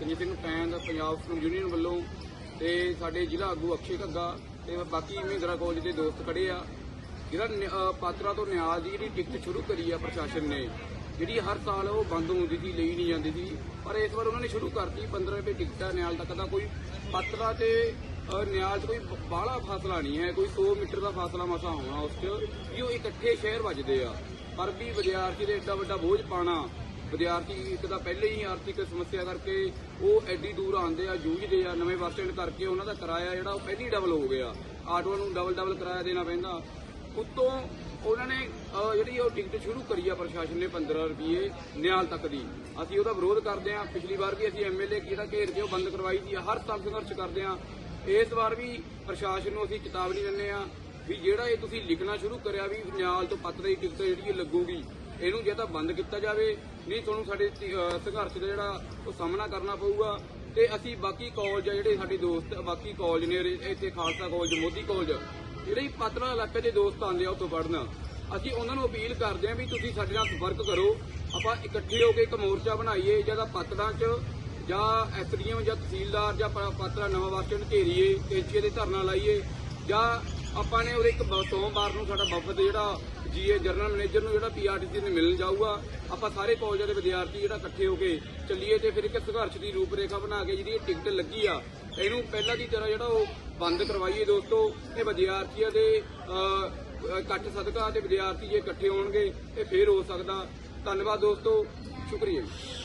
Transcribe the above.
ਸੰਜੀਤ ਸਿੰਘ ਪੈਂਦ Punjab student union ਵੱਲੋਂ ਤੇ ਸਾਡੇ ਜ਼ਿਲ੍ਹਾ ਆਗੂ ਅਕਸ਼ੇ ਘੱਗਾ ਤੇ ਬਾਕੀ ਮਹਿੰਦਰਾ ਕਾਲਜ ਦੇ ਦੋਸਤ ਖੜੇ ਆ। ਜਿਹੜਾ ਨਿ- ਪਾਤਰਾ ਤੋਂ ਨਿਆਜ਼ ਦੀ ਜਿਹੜੀ ਟਿਕਟ ਸ਼ੁਰੂ ਕਰੀ ਆ ਪ੍ਰਸ਼ਾਸਨ ਨੇ ਜਿਹੜੀ ਹਰ ਸਾਲ ਉਹ ਬੰਦ ਹੁੰਦੀ ਸੀ ਲਈ ਨਹੀਂ ਜਾਂਦੀ ਸੀ ਪਰ ਇਸ ਵਾਰ ਉਹਨਾਂ ਨੇ ਸ਼ੁਰੂ ਕਰਤੀ 15 ਰੁਪਏ ਟਿਕਟ ਨਿਆਲ ਤੱਕ ਦਾ। ਕੋਈ ਪਾਤਰਾ ਤੇ ਅਹ, ਨਿਆਲ ਕੋਈ ਬਾਹਲਾ ਫਾਸਲਾ ਨਹੀਂ ਹੈ ਕੋਈ 100 ਮੀਟਰ ਦਾ ਫਾਸਲਾ ਮਸਾ ਹੋਣਾ ਉਸ 'ਚ ਵੀ ਉਹ ਇਕੱਠੇ ਸ਼ਹਿਰ ਵੱਜਦੇ ਆ। ਪਰ ਵੀ ਵਿਦਿਆਰਥੀ ਦੇ ਐਡਾ ਵੱਡਾ ਬੋਝ ਪਾਣਾ ਵਿਦਿਆਰਥੀ ਇੱਕ ਤਾਂ ਪਹਿਲੇ ਹੀ ਆਰਥਿਕ ਸਮੱਸਿਆ ਕਰਕੇ ਉਹ ਐਡੀ ਦੂਰ ਆਉਂਦੇ ਆ ਜੂਝਦੇ ਆ, ਨਵੇਂ ਬੱਸ ਸਟੈਂਡ ਕਰਕੇ ਉਹਨਾਂ ਦਾ ਕਿਰਾਇਆ ਜਿਹੜਾ ਉਹ ਪਹਿਲੀ ਡਬਲ ਹੋ ਗਿਆ। ਆਟੋ ਨੂੰ ਡਬਲ ਡਬਲ ਕਿਰਾਇਆ ਦੇਣਾ ਪੈਂਦਾ। ਉੱਤੋਂ ਉਹਨਾਂ ਨੇ ਜਿਹੜੀ ਉਹ ਟਿਕਟ ਸ਼ੁਰੂ ਕਰੀ ਆ ਪ੍ਰਸ਼ਾਸਨ ਨੇ 15 ਰੁਪਏ ਨਿਆਲ ਤੱਕ ਦੀ। ਅਸੀਂ ਉਹਦਾ ਵਿਰੋਧ ਕਰਦੇ ਆ। ਪਿਛਲੀ ਵਾਰ ਵੀ ਅਸੀਂ ਐਮਐਲਏ ਜਿਹੜਾ ਘੇਰ ਕੇ ਉਹ ਬੰਦ ਕਰਵਾਈ ਸੀ। ਹਰ ਸਾਲ ਸੰਘਰਸ਼ ਕਰਦੇ ਆ। ਇਸ ਵਾਰ ਵੀ ਪ੍ਰਸ਼ਾਸਨ ਨੂੰ ਅਸੀਂ ਚੇਤਾਵਨੀ ਦਿੰਦੇ ਆ ਵੀ ਜਿਹੜਾ ਇਹ ਤੁਸੀਂ ਲਿਖਣਾ ਸ਼ੁਰੂ ਕਰਿਆ ਵੀ ਨਿਆਲ ਤੋਂ ਪੱਤ ਦੀ ਟਿਕਟ ਜਿਹੜੀ ਲੱਗੂਗੀ ਇਹਨੂੰ ਜੇ ਤਾਂ ਬੰਦ ਕੀਤਾ ਜਾਵੇ, ਨਹੀਂ ਤੁਹਾਨੂੰ ਸਾਡੇ ਸੰਘਰਸ਼ ਦਾ ਜਿਹੜਾ ਉਹ ਸਾਹਮਣਾ ਕਰਨਾ ਪਊਗਾ। ਤੇ ਅਸੀਂ ਬਾਕੀ ਕਾਲਜ ਆ ਜਿਹੜੇ ਸਾਡੇ ਦੋਸਤ, ਬਾਕੀ ਕਾਲਜ ਨੇ, ਇੱਥੇ ਖਾਲਸਾ ਕਾਲਜ ਮੋਦੀ ਕਾਲਜ ਜਿਹੜੇ ਹੀ ਇਲਾਕੇ ਦੇ ਦੋਸਤ ਆਉਂਦੇ ਆ ਉੱਥੋਂ ਪੜ੍ਹਨ, ਅਸੀਂ ਉਹਨਾਂ ਨੂੰ ਅਪੀਲ ਕਰਦੇ ਆ ਵੀ ਤੁਸੀਂ ਸਾਡੇ ਨਾਲ ਸੰਪਰਕ ਕਰੋ। ਆਪਾਂ ਇਕੱਠੇ ਹੋ ਕੇ ਇੱਕ ਮੋਰਚਾ ਬਣਾਈਏ ਜਿਹਦਾ ਪਤੜਾਂ 'ਚ, ਜਾਂ ਐਸਡੀਐਮ ਜਾਂ ਤਹਿਸੀਲਦਾਰ, ਜਾਂ ਪ- ਨਵਾਂ ਬੱਸ ਸਟੈਂਡ ਘੇਰੀਏ ਕੇਚੀਏ ਦੇ ਧਰਨਾ ਲਾਈਏ, ਜਾਂ ਆਪਾਂ ਨੇ ਉਹਦੇ ਇੱਕ ਸੋਮਵਾਰ ਨੂੰ ਸਾਡਾ ਵਫਦ ਜਿਹੜਾ ਜੀਏ ਜਨਰਲ ਮੈਨੇਜਰ ਨੂੰ ਜਿਹੜਾ ਪੀਆਰਟੀਸੀ ਨੇ ਮਿਲਣ ਜਾਊਗਾ, ਆਪਾਂ ਸਾਰੇ ਕਾਲਜਾਂ ਦੇ ਵਿਦਿਆਰਥੀ ਜਿਹੜਾ ਇਕੱਠੇ ਹੋ ਕੇ ਚੱਲੀਏ ਤੇ ਫਿਰ ਇੱਕ ਸੰਘਰਸ਼ ਦੀ ਰੂਪਰੇਖਾ ਬਣਾ ਕੇ ਜਿਹੜੀ ਇਹ ਟਿਕਟ ਲੱਗੀ ਆ, ਇਹਨੂੰ ਪਹਿਲਾਂ ਦੀ ਤਰ੍ਹਾਂ ਜਿਹੜਾ ਉਹ ਬੰਦ ਕਰਵਾਈਏ ਦੋਸਤੋ ਇਹ ਵਿਦਿਆਰਥੀਆਂ ਦੇ ਇਕੱਠ ਸਦਕਾ ਤੇ ਵਿਦਿਆਰਥੀ ਜੇ ਇਕੱਠੇ ਹੋਣਗੇ ਇਹ ਫਿਰ ਹੋ ਸਕਦਾ। ਧੰਨਵਾਦ ਦੋਸਤੋ, ਸ਼ੁਕਰੀਆ ਜੀ।